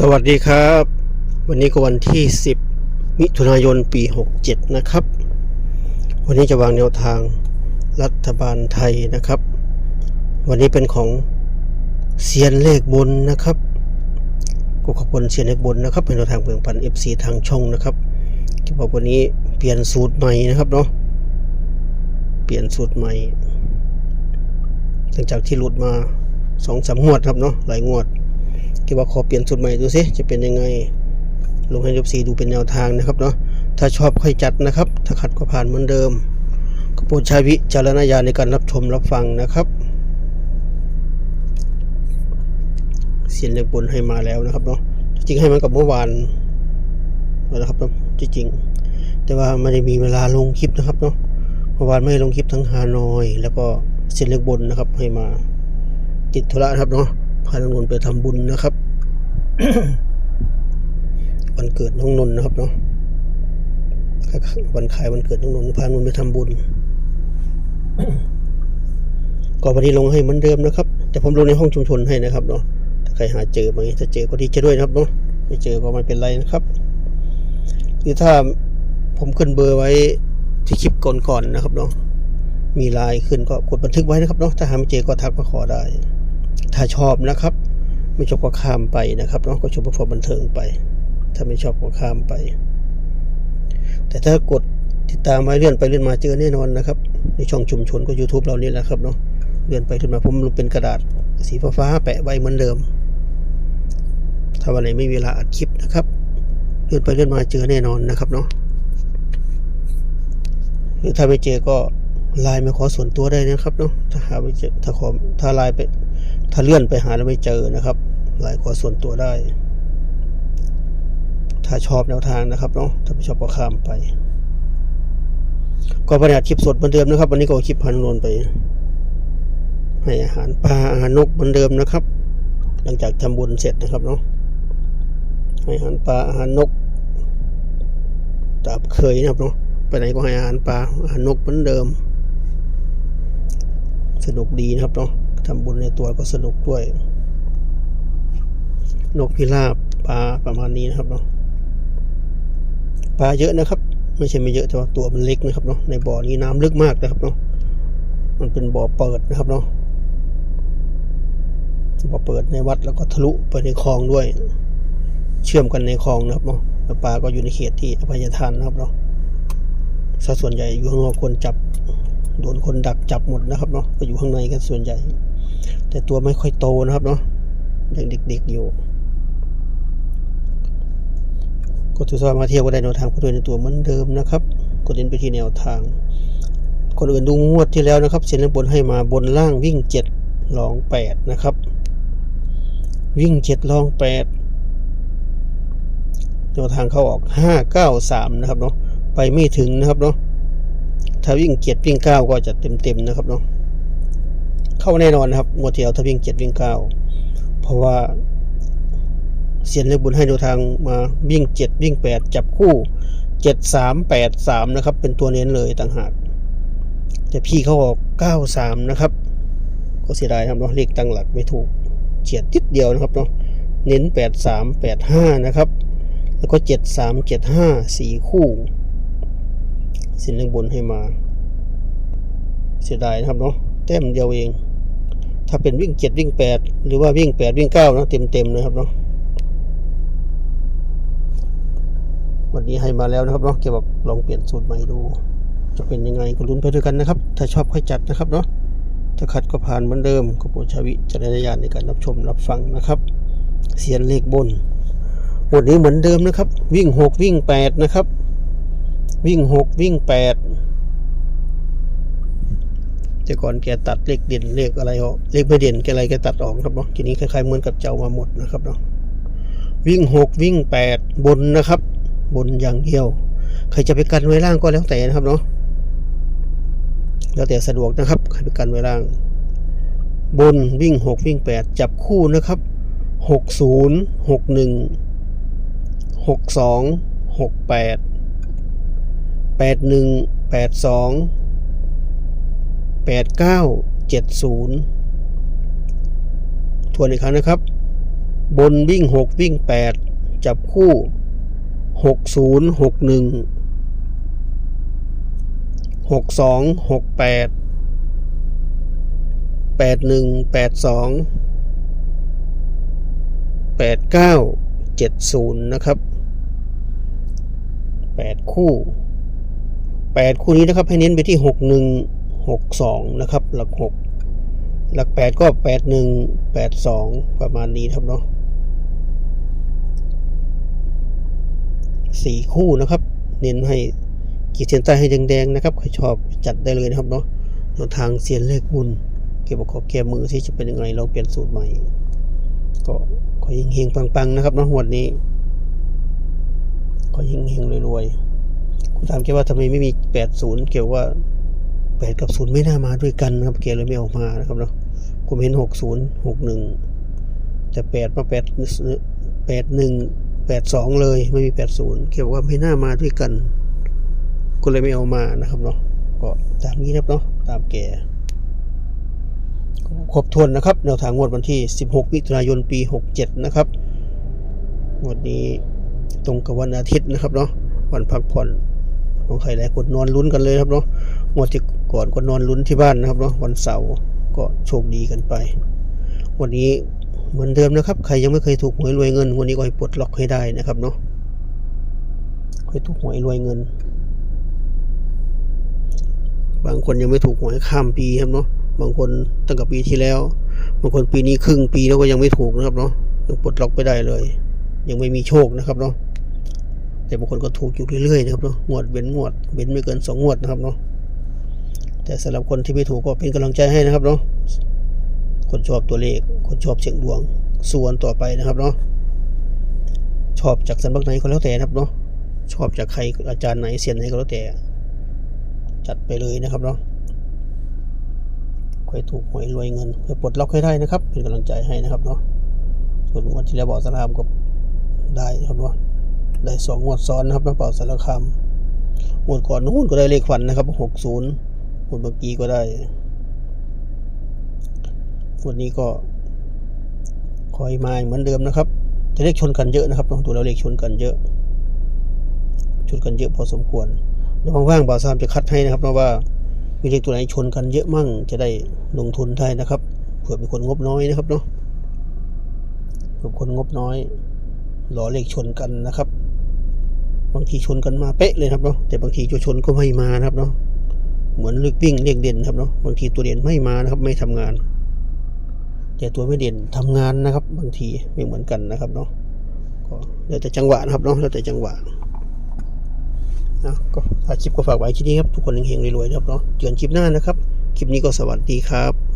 สวัสดีครับ วันนี้ก็วันที่ 10 มิถุนายนปี 67 นะครับ วันนี้จะวางแนวทางรัฐบาลไทยนะครับ วันนี้เป็นของเซียนเลขบนนะครับก็ขอบคุณเซียนเลขบนนะครับ เป็นแนวทางเบืองพัน FC ทางช่องนะครับที่บอกวันนี้เปลี่ยนสูตรใหม่นะครับเนาะเปลี่ยนสูตรใหม่หลังจากที่หลุดมาสองสามงวดครับเนาะหลายงวด คิดว่าขอเปลี่ยนสูตรใหม่ดูสิจะเป็นยังไง ลงให้ยบซีดูเป็นแนวทางนะครับเนาะถ้าชอบค่อยจัดนะครับ ถ้าขัดก็ผ่านเหมือนเดิมก็โปรดใช้วิจารณญาณในการรับชมรับฟังนะครับเสียนเลขบนให้มาแล้วนะครับเนาะจริงให้มันกับเมื่อวานนะครับเนาะจริงแต่ว่าไม่ได้มีเวลาลงคลิปนะครับเนาะเมื่อวานไม่ได้ลงคลิปทั้งฮานอย แล้วก็เสียนเลขบนนะครับให้มาติดธุระครับเนาะาน้องนนท์ไปทำบุญนะครับ วันเกิดน้องนนท์นะครับเนาะวันขายวันเกิดน้องนนท์พาน้องนนท์ไปทำบุญก็วันนี้ลงให้เหมือนเดิมนะครับ แต่ผมลงในห้องชุมชนให้นะครับเนาะถ้าใครหาเจอไหมถ้าเจอก็ดีใจด้วยนะครับเนาะไม่เจอก็ไม่เป็นไรนะครับคือถ้าผมขึ้นเบอร์ไว้ที่คลิปก่อนๆนะครับเนาะมีไลน์ขึ้นก็กดบันทึกไว้นะครับเนาะถ้าหาไม่เจอก็ทักมาขอได้ ถ้าชอบนะครับ ไม่ชอบก็ข้ามไปนะครับเนาะก็ชมเพื่อบันเทิงไป ถ้าไม่ชอบก็ข้ามไป แต่ถ้ากดติดตามไว้เลื่อนไปเลื่อนมาเจอแน่นอนนะครับ ในช่องชุมชนก็ YouTube เรานี่แหละครับเนาะเลื่อนไปเลื่อนมาผมลงเป็นกระดาษ สีฟ้าแปะไว้เหมือนเดิม ถ้าวันไหนไม่มีเวลาอัดคลิปนะครับ เลื่อนไปเลื่อนมาเจอแน่นอนนะครับเนาะหรือถ้าไม่เจอก็ ไลน์มาขอส่วนตัวได้นะครับเนาะถ้าหาไม่เจอถ้าขอถ้าไลน์ไปถ้าเลื่อนไปหาแล้วไม่เจอนะครับไลน์ขอส่วนตัวได้ ถ้าชอบแนวทางนะครับเนาะถ้าไม่ชอบก็ข้ามไป ก็ประหยัดคลิปสดเหมือนเดิมนะครับ วันนี้ก็คลิปพันนนไป ให้อาหารปลาอาหารนกเหมือนเดิมนะครับ หลังจากทำบุญเสร็จนะครับเนาะให้อาหารปลาอาหารนกตามเคยนะครับเนาะไปไหนก็ให้อาหารปลาอาหารนกเหมือนเดิม สนุกดีนะครับเนาะทำบุญในตัวก็สนุกด้วย นกพิราบปลาประมาณนี้นะครับเนาะปลาเยอะนะครับ ไม่ใช่ไม่เยอะแต่ว่าตัวมันเล็กนะครับเนาะในบ่อนี้น้ำลึกมากนะครับเนาะมันเป็นบ่อเปิดนะครับเนาะบ่อเปิดในวัดแล้วก็ทะลุไปในคลองด้วย เชื่อมกันในคลองนะครับเนาะแล้วปลาก็อยู่ในเขตที่อภัยทานนะครับเนาะสัดส่วนใหญ่อยู่ข้างนอกคนจับ โดนคนดักจับหมดนะครับเนาะก็อยู่ข้างในกันส่วนใหญ่ แต่ตัวไม่ค่อยโตนะครับเนาะยังเด็กๆอยู่ ก็ถือว่ามาเที่ยวก็ได้แนวทางผู้ด้วยในตัวเหมือนเดิมนะครับก็เน้นไปที่แนวทางคนอื่นดูงวดที่แล้วนะครับ เส้นบนให้มาบนล่างวิ่งเจ็ดลองแปดนะครับ วิ่งเจ็ดลองแปดแนวทางเข้าออกห้าเก้าสามนะครับเนาะไปไม่ถึงนะครับเนาะ ถ้าวิ่งเจ็ดวิ่งเก้าก็จะเต็มเต็มๆนะครับเนาะเข้าแน่นอนนะครับงวดที่แล้วถ้าวิ่งเจ็ดวิ่งเก้าเพราะว่าเสียนเลขบุญให้ดูทางมาวิ่งเจ็ดวิ่งแปดจับคู่เจ็ดสามแปดสามนะครับ เป็นตัวเน้นเลยต่างหากแต่พี่เขาออกเก้าสามนะครับ ก็เสียดายครับเนาะเลขตั้งหลักไม่ถูกเฉียดติดเดียวนะครับเนาะเน้นแปดสามแปดห้านะครับ แล้วก็เจ็ดสามเจ็ดห้าสี่คู่ สินเลขบนให้มา เสียดายนะครับเนาะแต้มเดียวเอง ถ้าเป็นวิ่งเจ็ดวิ่งแปดหรือว่าวิ่งแปดวิ่งเก้านะเต็มเต็มเลยครับเนาะวันนี้ให้มาแล้วนะครับเนาะเกี่ยวกับลองเปลี่ยนสูตรใหม่ดู จะเป็นยังไงก็ลุ้นไปด้วยกันนะครับ ถ้าชอบค่อยจัดนะครับเนาะถ้าขัดก็ผ่านเหมือนเดิมก็โปรดใช้วิจารณญาณในการรับชมรับฟังนะครับ เสียนเลขบนวันนี้เหมือนเดิมนะครับ วิ่งหกวิ่งแปดนะครับ วิ่งหกวิ่งแปดแต่ก่อนแกตัดเลขเด่นเลขอะไรออกเลขไม่เด่นแกอะไรแกตัดออกครับเนาะทีนี้คล้ายๆเหมือนกับเจ้ามาหมดนะครับเนาะวิ่งหกวิ่งแปดบนนะครับ บนอย่างเดียวใครจะไปกันไว้ล่างก็แล้วแต่นะครับเนาะแล้วแต่สะดวกนะครับใครไปกันไว้ล่าง บนวิ่งหกวิ่งแปดจับคู่นะครับหกศูนย์หกหนึ่งหกสองหกแปด แปดหนึ่งแปดสองแปดเก้าเจ็ดศูนย์ทวนอีกครั้งนะครับ บนวิ่งหกวิ่งแปดจับคู่หกศูนย์หกหนึ่งหกสองหกแปดแปดหนึ่งแปดสองแปดเก้าเจ็ดศูนย์นะครับแปดคู่ แปดคู่นี้นะครับให้เน้นไปที่หกหนึ่งหกสองนะครับ หลักหกหลักแปดก็แปดหนึ่งแปดสองประมาณนี้ครับเนาะสี่คู่นะครับ เน้นให้ขีดเส้นใต้ให้แดงๆนะครับ ใครชอบจัดได้เลยนะครับเนาะแนวทางเสียนเลขบุญ เกี่ยวกับขอแก้มือที่จะเป็นยังไงลองเปลี่ยนสูตรใหม่ ก็ขอยิงเฮงปังๆนะครับเนาะงวดนี้ ขอยิงเฮงรวยๆ คุณถามแกว่าทำไมไม่มีแปดศูนย์เกี่ยวว่าแปดกับศูนย์ไม่น่ามาด้วยกันนะครับเกเลยไม่ออกมานะครับเนาะผมเห็นหกศูนย์หกหนึ่งแต่แปดมาแปดแปดหนึ่งแปดสองเลยไม่มีแปดศูนย์เกี่ยวว่าไม่น่ามาด้วยกันก็เลยไม่เอามานะครับเนาะก็ตามนี้นะครับเนาะตามแก่ครบถ้วนนะครับแนวทางงวดวันที่ 16 มิถุนายนปี 67 นะครับงวดนี้ตรงกับวันอาทิตย์นะครับเนาะวันพักผ่อน ของใครหลายคนนอนลุ้นกันเลยครับเนาะงวดที่ก่อนก็นอนลุ้นที่บ้านนะครับเนาะวันเสาร์ก็โชคดีกันไป วันนี้เหมือนเดิมนะครับ ใครยังไม่เคยถูกหวยรวยเงิน วันนี้ก็ให้ปลดล็อกให้ได้นะครับเนาะให้ถูกหวยรวยเงิน บางคนยังไม่ถูกหวยข้ามปีครับเนาะบางคนตั้งแต่ปีที่แล้ว บางคนปีนี้ครึ่งปีแล้วก็ยังไม่ถูกนะครับเนาะยังปลดล็อกไม่ได้เลย ยังไม่มีโชคนะครับเนาะ แต่บางคนก็ถูกอยู่เรื่อยๆนะครับเนาะงวดเว้นงวดเว้นไม่เกินสองงวดนะครับเนาะแต่สำหรับคนที่ไม่ถูกก็เป็นกำลังใจให้นะครับเนาะคนชอบตัวเลข คนชอบเสียงดวงส่วนต่อไปนะครับเนาะชอบจากสันบักไหนก็แล้วแต่นะครับเนาะชอบจากใครอาจารย์ไหนเสียนไหนก็แล้วแต่ จัดไปเลยนะครับเนาะค่อยถูกหวยรวยเงินค่อยปลดล็อกให้ได้นะครับ เป็นกำลังใจให้นะครับเนาะส่วนงวดที่แล้วบอกสารคามก็ได้ครับเนาะ ได้สองงวดซ้อนนะครับนะเป่าสารคามงวดก่อนนู้นก็ได้เลขฝันนะครับหกศูนย์งวดเมื่อกี้ก็ได้วันนี้ก็คอยมาเหมือนเดิมนะครับ จะเลขชนกันเยอะนะครับดูแล้วเลขชนกันเยอะ ชนกันเยอะพอสมควรเดี๋ยวว่างๆบ่าวซามจะคัดให้นะครับเพราะว่ามีเลขตัวไหนชนกันเยอะมั่ง จะได้ลงทุนได้นะครับเผื่อเป็นคนงบน้อยนะครับเนาะเผื่อคนงบน้อยรอเลขชนกันนะครับ บางทีชนกันมาเป๊ะเลยครับเนาะแต่บางทีจะชนก็ไม่มานะครับเนาะเหมือนเลขวิ่งเลขเด่นครับเนาะบางทีตัวเด่นไม่มานะครับ ไม่ทำงาน แต่ตัวไม่เด่นทำงานนะครับ บางทีไม่เหมือนกันนะครับเนาะก็แล้วแต่จังหวะนะครับเนาะแล้วแต่จังหวะนะก็ถ้าคลิปก็ฝากไว้คลิปนี้ครับทุกคนเฮงๆรวยๆนะครับเนาะเจอกันคลิปหน้านะครับ คลิปนี้ก็สวัสดีครับ